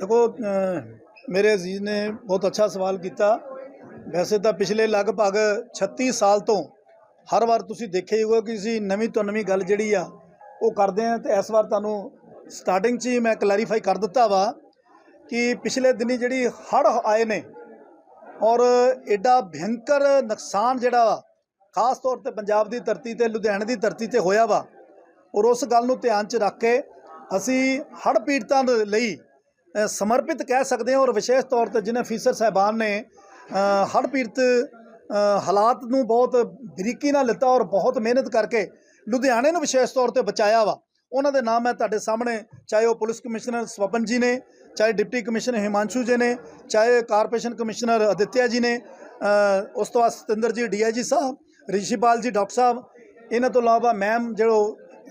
ਦੇਖੋ ਮੇਰੇ ਅਜ਼ੀਜ਼ ਨੇ ਬਹੁਤ ਅੱਛਾ ਸਵਾਲ ਕੀਤਾ। ਵੈਸੇ ਤਾਂ ਪਿਛਲੇ ਲਗਭਗ 36 ਸਾਲ ਤੋਂ ਹਰ ਵਾਰ ਤੁਸੀਂ ਦੇਖਿਆ ਹੀ ਹੋਊਗਾ ਕਿ ਅਸੀਂ ਨਵੀਂ ਤੋਂ ਨਵੀਂ ਗੱਲ ਜਿਹੜੀ ਆ, ਉਹ ਕਰਦੇ ਆ ਤੇ ਇਸ ਵਾਰ ਤੁਹਾਨੂੰ ਸਟਾਰਟਿੰਗ 'ਚ ਹੀ ਮੈਂ ਕਲੈਰੀਫਾਈ ਕਰ ਦਿੱਤਾ ਵਾ ਕਿ ਪਿਛਲੇ ਦਿਨੀ ਜਿਹੜੀ ਹੜ੍ਹ ਆਏ ਨੇ ਔਰ ਐਡਾ ਭਿਅੰਕਰ ਨੁਕਸਾਨ ਜਿਹੜਾ ਵਾ, ਖਾਸ ਤੌਰ ਤੇ ਪੰਜਾਬ ਦੀ ਧਰਤੀ ਤੇ, ਲੁਧਿਆਣੇ ਦੀ ਧਰਤੀ ਤੇ ਹੋਇਆ ਵਾ ਔਰ ਉਸ ਗੱਲ ਨੂੰ ਧਿਆਨ 'ਚ ਰੱਖ ਕੇ ਅਸੀਂ ਹੜ੍ਹ ਪੀੜਤਾਂ ਦੇ ਲਈ ਸਮਰਪਿਤ ਕਹਿ ਸਕਦੇ ਹਾਂ ਔਰ ਵਿਸ਼ੇਸ਼ ਤੌਰ ਤੇ ਜਿਨ੍ਹਾਂ ਅਫੀਸਰ ਸਾਹਿਬਾਨ ਨੇ ਅ, ਹੜ੍ਹ ਪੀੜਤ ਹਾਲਾਤ ਨੂੰ ਬਹੁਤ ਬਰੀਕੀ ਨਾਲ ਲਿੱਤਾ ਔਰ ਬਹੁਤ ਮਿਹਨਤ ਕਰਕੇ ਲੁਧਿਆਣੇ ਨੂੰ ਵਿਸ਼ੇਸ਼ ਤੌਰ ਤੇ ਬਚਾਇਆ ਵਾ। ਉਹਨਾਂ ਦੇ ਨਾਮ ਹੈ ਤੁਹਾਡੇ ਸਾਹਮਣੇ ਚਾਹੇ ਉਹ ਪੁਲਿਸ ਕਮਿਸ਼ਨਰ ਸਵਪਨ ਜੀ ਨੇ ਚਾਹੇ ਡਿਪਟੀ ਕਮਿਸ਼ਨਰ ਹਿਮਾਂਸ਼ੂ ਜੀ ਨੇ ਚਾਹੇ ਕਾਰਪੋਰੇਸ਼ਨ ਕਮਿਸ਼ਨਰ ਅਦਿੱਤਿਆ ਜੀ ਨੇ ਉਸ ਤੋਂ ਬਾਅਦ ਸਤਿੰਦਰ ਜੀ ਡੀਆਈਜੀ ਸਾਹਿਬ ਰਿਸ਼ੀਪਾਲ ਜੀ ਡਾਕਟਰ ਸਾਹਿਬ ਇਹਨਾਂ ਤੋਂ ਇਲਾਵਾ ਮੈਮ ਜੋ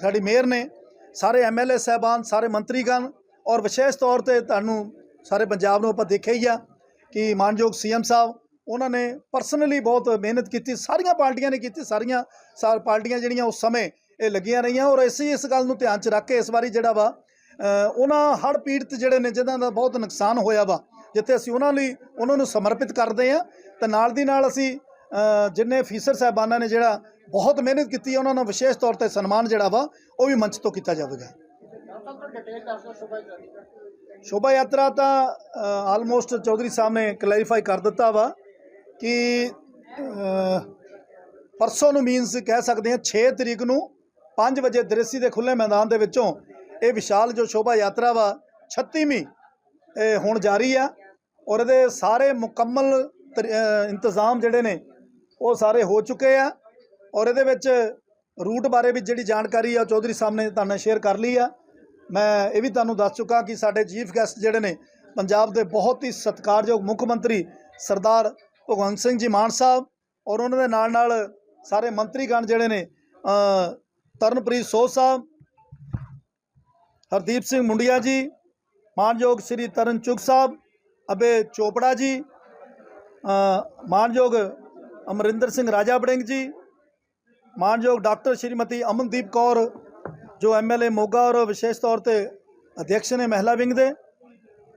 ਸਾਡੀ ਮੇਅਰ ਨੇ ਸਾਰੇ ਐਮਐਲਏ ਸਾਹਿਬਾਨ ਸਾਰੇ ਮੰਤਰੀਗਣ ਔਰ ਵਿਸ਼ੇਸ਼ ਤੌਰ ਤੇ ਤੁਹਾਨੂੰ ਸਾਰੇ ਪੰਜਾਬ ਨੂੰ ਆਪਾਂ ਦੇਖਿਆ ਹੀ ਆ ਕਿ ਮਾਨਯੋਗ ਸੀਐਮ ਸਾਹਿਬ, ਉਹਨਾਂ ਨੇ ਪਰਸਨਲੀ ਬਹੁਤ ਮਿਹਨਤ ਕੀਤੀ, ਸਾਰੀਆਂ ਪਾਰਟੀਆਂ ਨੇ ਕੀਤੀ, ਸਾਰੀਆਂ ਸਾਰ ਪਾਰਟੀਆਂ ਜਿਹੜੀਆਂ ਉਸ ਸਮੇਂ ਇਹ ਲੱਗੀਆਂ ਰਹੀਆਂ ਔਰ ਅਸੀਂ ਇਸ ਗੱਲ ਨੂੰ ਧਿਆਨ 'ਚ ਰੱਖ ਕੇ ਇਸ ਵਾਰੀ ਜਿਹੜਾ ਵਾ ਉਹਨਾਂ ਹੜ੍ਹ ਪੀੜਤ ਜਿਹੜੇ ਨੇ ਜਿਨ੍ਹਾਂ ਦਾ ਬਹੁਤ ਨੁਕਸਾਨ ਹੋਇਆ ਵਾ, ਜਿੱਥੇ ਅਸੀਂ ਉਹਨਾਂ ਲਈ, ਉਹਨਾਂ ਨੂੰ ਸਮਰਪਿਤ ਕਰਦੇ ਆ ਤੇ ਨਾਲ ਦੀ ਨਾਲ ਅਸੀਂ ਜਿੰਨੇ ਅਫੀਸਰ ਸਾਹਿਬਾਨਾਂ ਨੇ ਜਿਹੜਾ ਬਹੁਤ ਮਿਹਨਤ ਕੀਤੀ ਉਹਨਾਂ ਨੂੰ ਵਿਸ਼ੇਸ਼ ਤੌਰ ਤੇ ਸਨਮਾਨ ਜਿਹੜਾ ਵਾ, ਉਹ ਵੀ ਮੰਚ ਤੋਂ ਕੀਤਾ ਜਾਵੇਗਾ। ਸ਼ੋਭਾ ਯਾਤਰਾ ਤਾਂ ਆਲਮੋਸਟ ਚੌਧਰੀ ਸਾਹਿਬ ਨੇ ਕਲੈਰੀਫਾਈ ਕਰ ਦਿੱਤਾ ਵਾ ਕਿ ਪਰਸੋਂ ਨੂੰ ਮੀਨਸ ਕਹਿ ਸਕਦੇ ਹਾਂ 6 ਤਰੀਕ ਨੂੰ 5 ਵਜੇ ਦ੍ਰਿਸ਼ੀ ਦੇ ਖੁੱਲੇ ਮੈਦਾਨ ਦੇ ਵਿੱਚੋਂ ਇਹ ਵਿਸ਼ਾਲ ਜੋ ਸ਼ੋਭਾ ਯਾਤਰਾ ਵਾ 36ਵੀਂ ਇਹ ਹੁਣ ਜਾਰੀ ਆ ਔਰ ਇਹਦੇ ਸਾਰੇ ਮੁਕੰਮਲ ਤਰ- ਇੰਤਜ਼ਾਮ ਜਿਹੜੇ ਨੇ ਉਹ ਸਾਰੇ ਹੋ ਚੁੱਕੇ ਆ ਔਰ ਇਹਦੇ ਵਿੱਚ ਰੂਟ ਬਾਰੇ ਵੀ ਜਿਹੜੀ ਜਾਣਕਾਰੀ ਆ ਉਹ ਚੌਧਰੀ ਸਾਹਿਬ ਨੇ ਤੁਹਾਨੂੰ ਨਾਲ ਸ਼ੇਅਰ ਕਰ ਲਈ ਆ। ਮੈਂ ਇਹ ਵੀ ਤੁਹਾਨੂੰ ਦੱਸ ਚੁੱਕਾ ਕਿ ਸਾਡੇ ਚੀਫ ਗੈਸਟ ਜਿਹੜੇ ਨੇ ਪੰਜਾਬ ਦੇ ਬਹੁਤ ਹੀ ਸਤਿਕਾਰਯੋਗ ਮੁੱਖ ਮੰਤਰੀ ਸਰਦਾਰ ਭਗਵੰਤ ਸਿੰਘ ਜੀ ਮਾਨ ਸਾਹਿਬ ਔਰ ਉਹਨਾਂ ਦੇ ਨਾਲ ਨਾਲ ਸਾਰੇ ਮੰਤਰੀਗਣ ਜਿਹੜੇ ਨੇ ਤਰਨਪ੍ਰੀਤ ਸੋਹ ਸਾਹਿਬ ਹਰਦੀਪ ਸਿੰਘ ਮੁੰਡਿਆ ਜੀ ਮਾਨਯੋਗ ਸ੍ਰੀ ਤਰਨ ਚੁਗ ਸਾਹਿਬ ਅਬੇ ਚੋਪੜਾ ਜੀ ਅ, ਮਾਨਯੋਗ ਅਮਰਿੰਦਰ ਸਿੰਘ ਰਾਜਾ ਬੜਿੰਗ ਜੀ ਮਾਨਯੋਗ ਡਾਕਟਰ ਸ਼੍ਰੀਮਤੀ ਅਮਨਦੀਪ ਕੌਰ ਜੋ ਐਮਐਲਏ ਮੋਗਾ ਔਰ ਵਿਸ਼ੇਸ਼ ਤੌਰ ਤੇ ਅਧਿਕਸ਼ ਨੇ ਮਹਿਲਾ ਵਿੰਗ ਦੇ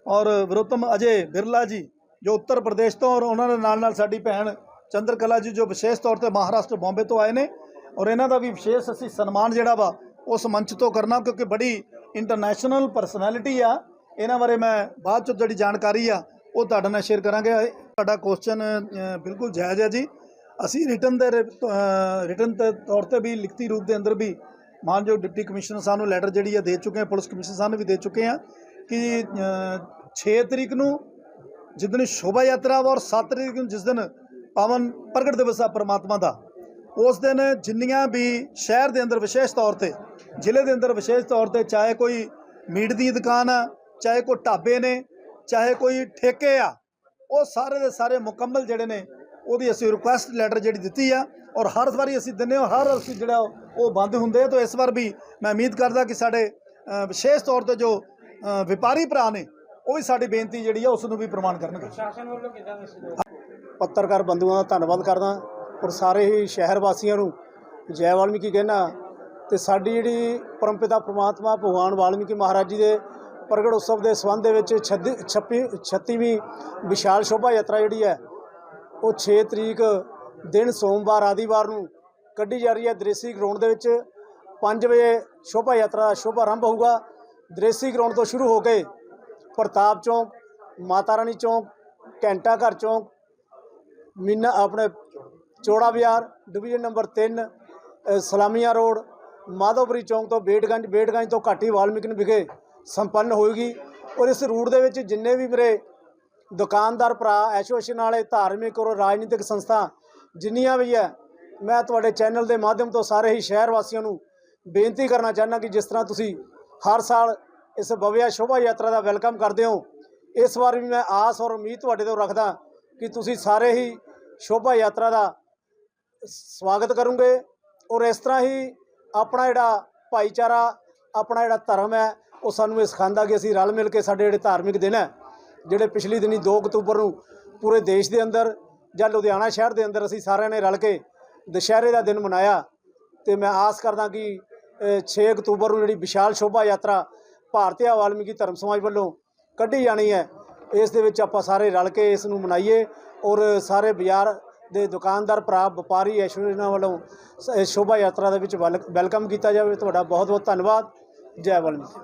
ਔਰ ਵਿਰੋਤਮ ਅਜੇ ਬਿਰਲਾ ਜੀ ਜੋ ਉੱਤਰ ਪ੍ਰਦੇਸ਼ ਤੋਂ ਔਰ ਉਹਨਾਂ ਦੇ ਨਾਲ ਨਾਲ ਸਾਡੀ ਭੈਣ ਚੰਦਰ ਕਲਾ ਜੀ ਜੋ ਵਿਸ਼ੇਸ਼ ਤੌਰ ਤੇ ਮਹਾਰਾਸ਼ਟਰ ਬੰਬੇ ਤੋਂ ਆਏ ਨੇ ਔਰ ਇਹਨਾਂ ਦਾ ਵੀ ਵਿਸ਼ੇਸ਼ ਅਸੀਂ ਸਨਮਾਨ ਜਿਹੜਾ ਵਾ ਉਸ ਮੰਚ ਤੋਂ ਕਰਨਾ ਕਿਉਂਕਿ ਬੜੀ ਇੰਟਰਨੈਸ਼ਨਲ ਪਰਸਨੈਲਿਟੀ ਆ ਇਹਨਾਂ ਬਾਰੇ ਮੈਂ ਬਾਅਦ ਚ ਜਿਹੜੀ ਜਾਣਕਾਰੀ ਆ ਉਹ ਤੁਹਾਡੇ ਨਾਲ ਸ਼ੇਅਰ ਕਰਾਂਗੇ ਤੁਹਾਡਾ ਕੁਐਸਚਨ ਬਿਲਕੁਲ ਜਾਇਜ਼ ਹੈ ਜੀ ਅਸੀਂ ਰਿਟਰਨ ਦੇ ਰਿਟਰਨ ਦੇ ਤੌਰ ਤੇ ਵੀ ਲਿਖਤੀ ਰੂਪ ਦੇ ਅੰਦਰ ਵੀ ਮਾਨਯੋਗ ਡਿਪਟੀ ਕਮਿਸ਼ਨਰ ਸਾਹਿਬ ਨੂੰ ਲੈਟਰ ਜਿਹੜੀ ਆ ਦੇ ਚੁੱਕੇ ਹਾਂ ਪੁਲਿਸ ਕਮਿਸ਼ਨਰ ਸਾਹਿਬ ਨੂੰ ਵੀ ਦੇ ਚੁੱਕੇ ਹਾਂ ਕਿ ਅ, 6 ਤਰੀਕ ਨੂੰ ਜਿੱਦਣ ਸ਼ੋਭਾ ਯਾਤਰਾ ਵਾ ਔਰ 7 ਤਰੀਕ ਨੂੰ ਜਿਸ ਦਿਨ ਪਾਵਨ ਪ੍ਰਗਟ ਦਿਵਸ ਆ ਪਰਮਾਤਮਾ ਦਾ ਉਸ ਦਿਨ ਜਿੰਨੀਆਂ ਵੀ ਸ਼ਹਿਰ ਦੇ ਅੰਦਰ ਵਿਸ਼ੇਸ਼ ਤੌਰ ਤੇ ਜ਼ਿਲ੍ਹੇ ਦੇ ਅੰਦਰ ਵਿਸ਼ੇਸ਼ ਤੌਰ ਤੇ ਚਾਹੇ ਕੋਈ ਮੀਟ ਦੀ ਦੁਕਾਨ ਆ ਚਾਹੇ ਕੋਈ ਢਾਬੇ ਨੇ ਚਾਹੇ ਕੋਈ ਠੇਕੇ ਆ ਉਹ ਸਾਰੇ ਦੇ ਸਾਰੇ ਮੁਕੰਮਲ ਜਿਹੜੇ ਨੇ ਉਹਦੀ ਅਸੀਂ ਰਿਕੁਐਸਟ ਲੈਟਰ ਜਿਹੜੀ ਦਿੱਤੀ ਆ ਔਰ ਹਰ ਵਾਰੀ ਅਸੀਂ ਦਿੰਦੇ ਹਾਂ ਹਰ ਅਸੀਂ ਜਿਹੜਾ ਉਹ ਬੰਦ ਹੁੰਦੇ ਆ ਤਾਂ ਇਸ ਵਾਰ ਵੀ ਮੈਂ ਉਮੀਦ ਕਰਦਾ ਕਿ ਸਾਡੇ ਵਿਸ਼ੇਸ਼ ਤੌਰ ਤੇ ਜੋ ਵਪਾਰੀ ਭਰਾ ਨੇ ਉਹ ਵੀ ਸਾਡੀ ਬੇਨਤੀ ਜਿਹੜੀ ਆ ਉਸ ਨੂੰ ਵੀ ਪ੍ਰਮਾਣ ਕਰਨਗੇ। ਪੱਤਰਕਾਰ ਬੰਧੂਆਂ ਦਾ ਧੰਨਵਾਦ ਕਰਦਾ ਔਰ ਸਾਰੇ ਹੀ ਸ਼ਹਿਰ ਵਾਸੀਆਂ ਨੂੰ ਜੈ ਵਾਲਮੀਕੀ ਕਹਿਣਾ ਤੇ ਸਾਡੀ ਜਿਹੜੀ ਪਰਮਪਿਤਾ ਪ੍ਰਮਾਤਮਾ ਭਗਵਾਨ ਵਾਲਮੀਕੀ ਮਹਾਰਾਜ ਜੀ ਦੇ ਪ੍ਰਗਟ ਉਤਸਵ ਦੇ ਸੰਬੰਧ ਦੇ ਵਿੱਚ 26 36ਵੀਂ ਵਿਸ਼ਾਲ ਸ਼ੋਭਾ ਯਾਤਰਾ ਜਿਹੜੀ ਹੈ ਉਹ 6 ਤਰੀਕ ਦਿਨ ਸੋਮਵਾਰ ਆਦੀਵਾਰ ਨੂੰ ਕੱਢੀ ਜਾ ਰਹੀ ਹੈ। ਦ੍ਰੇਸੀ ਗਰਾਊਂਡ ਦੇ ਵਿੱਚ 5 ਵਜੇ ਸ਼ੋਭਾ ਯਾਤਰਾ ਦਾ ਸ਼ੁਭ ਆਰੰਭ ਹੋਊਗਾ। ਦ੍ਰੇਸੀ ਗਰਾਊਂਡ ਤੋਂ ਸ਼ੁਰੂ ਹੋ ਕੇ ਪ੍ਰਤਾਪ ਚੌਂਕ, ਮਾਤਾ ਰਾਣੀ ਚੌਂਕ, ਘੰਟਾ ਘਰ ਚੌਂਕ, ਮੀਨਾ ਆਪਣੇ ਚੋੜਾ ਬਾਜ਼ਾਰ ਡਿਵੀਜ਼ਨ ਨੰਬਰ 3 ਸਲਾਮੀਆਂ ਰੋਡ, ਮਾਧੋਪੁਰੀ ਚੌਂਕ ਤੋਂ ਬੇਟਗੰਜ ਬੇਟਗੰਜ ਤੋਂ ਘਾਟੀ ਵਾਲਮੀਕਨ ਵਿਖੇ ਸੰਪੰਨ ਹੋਏਗੀ। ਔਰ ਇਸ ਰੂਟ ਦੇ ਵਿੱਚ ਜਿੰਨੇ ਵੀ ਮੇਰੇ ਦੁਕਾਨਦਾਰ ਭਰਾ ਐਸੋਸੀਏਸ਼ਨ ਵਾਲੇ, ਧਾਰਮਿਕ ਔਰ ਰਾਜਨੀਤਿਕ ਸੰਸਥਾ, ਜਿੰਨੀਆਂ ਵੀ ਹੈ ਮੈਂ ਤੁਹਾਡੇ ਚੈਨਲ ਦੇ ਮਾਧਿਅਮ ਤੋਂ ਸਾਰੇ ਹੀ ਸ਼ਹਿਰ ਵਾਸੀਆਂ ਨੂੰ ਬੇਨਤੀ ਕਰਨਾ ਚਾਹੁੰਦਾ ਕਿ ਜਿਸ ਤਰ੍ਹਾਂ ਤੁਸੀਂ ਹਰ ਸਾਲ ਇਸ ਭਵਿਆ ਸ਼ੋਭਾ ਯਾਤਰਾ ਦਾ ਵੈਲਕਮ ਕਰਦੇ ਹੋ, ਇਸ ਵਾਰ ਵੀ ਮੈਂ ਆਸ ਔਰ ਉਮੀਦ ਤੁਹਾਡੇ ਤੋਂ ਰੱਖਦਾ ਕਿ ਤੁਸੀਂ ਸਾਰੇ ਹੀ ਸ਼ੋਭਾ ਯਾਤਰਾ ਦਾ ਸਵਾਗਤ ਕਰੋਗੇ ਔਰ ਇਸ ਤਰ੍ਹਾਂ ਹੀ ਆਪਣਾ ਜਿਹੜਾ ਭਾਈਚਾਰਾ, ਆਪਣਾ ਜਿਹੜਾ ਧਰਮ ਹੈ, ਉਹ ਸਾਨੂੰ ਇਹ ਸਿਖਾਉਂਦਾ ਕਿ ਅਸੀਂ ਰਲ ਮਿਲ ਕੇ ਸਾਡੇ ਜਿਹੜੇ ਧਾਰਮਿਕ ਦਿਨ ਹੈ, ਜਿਹੜੇ ਪਿਛਲੀ ਦਿਨੀ 2 ਅਕਤੂਬਰ ਨੂੰ ਪੂਰੇ ਦੇਸ਼ ਦੇ ਅੰਦਰ ਜਾਂ ਲੁਧਿਆਣਾ ਸ਼ਹਿਰ ਦੇ ਅੰਦਰ ਅਸੀਂ ਸਾਰਿਆਂ ਨੇ ਰਲ ਕੇ ਦੁਸ਼ਹਿਰੇ ਦਾ ਦਿਨ ਮਨਾਇਆ ਤੇ ਮੈਂ ਆਸ ਕਰਦਾ ਕਿ ਅ, 6 ਅਕਤੂਬਰ ਨੂੰ ਜਿਹੜੀ ਵਿਸ਼ਾਲ ਸ਼ੋਭਾ ਯਾਤਰਾ ਭਾਰਤੀ ਵਾਲਮੀਕੀ ਧਰਮ ਸਮਾਜ ਵੱਲੋਂ ਕੱਢੀ ਜਾਣੀ ਹੈ ਇਸ ਦੇ ਵਿੱਚ ਆਪਾਂ ਸਾਰੇ ਰਲ ਕੇ ਇਸ ਨੂੰ ਮਨਾਈਏ ਔਰ ਸਾਰੇ ਬਾਜ਼ਾਰ ਦੇ ਦੁਕਾਨਦਾਰ ਭਰਾ ਵਪਾਰੀ ਐਸੋਸੀਏਸ਼ਨਾਂ ਵੱਲੋਂ ਸ- ਇਸ ਸ਼ੋਭਾ ਯਾਤਰਾ ਦੇ ਵਿੱਚ ਵੈਲ- ਵੈਲਕਮ ਕੀਤਾ ਜਾਵੇ। ਤੁਹਾਡਾ ਬਹੁਤ ਬਹੁਤ ਧੰਨਵਾਦ। ਜੈ ਵਾਲਮੀਕੀ।